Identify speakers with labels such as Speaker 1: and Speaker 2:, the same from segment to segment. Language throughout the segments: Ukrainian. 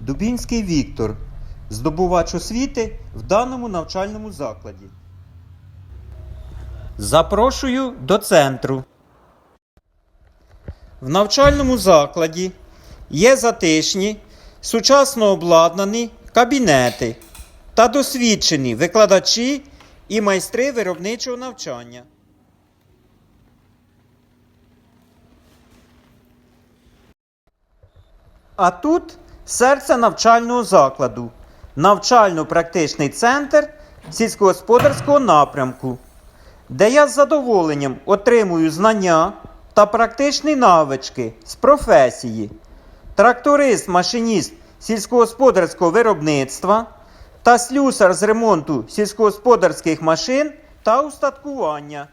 Speaker 1: Дубінський Віктор, здобувач освіти в даному навчальному закладі. Запрошую до центру. В навчальному закладі є затишні, сучасно обладнані кабінети та досвідчені викладачі і майстри виробничого навчання. А тут серце навчального закладу, навчально-практичний центр сільськогосподарського напрямку, де я з задоволенням отримую знання та практичні навички з професії, тракторист, машиніст сільськогосподарського виробництва та слюсар з ремонту сільськогосподарських машин та устаткування.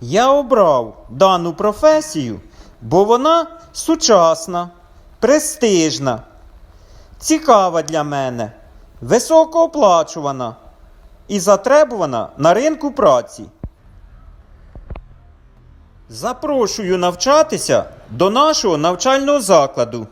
Speaker 1: Я обрав дану професію, бо вона сучасна, престижна, цікава для мене, високооплачувана і затребувана на ринку праці. Запрошую навчатися до нашого навчального закладу.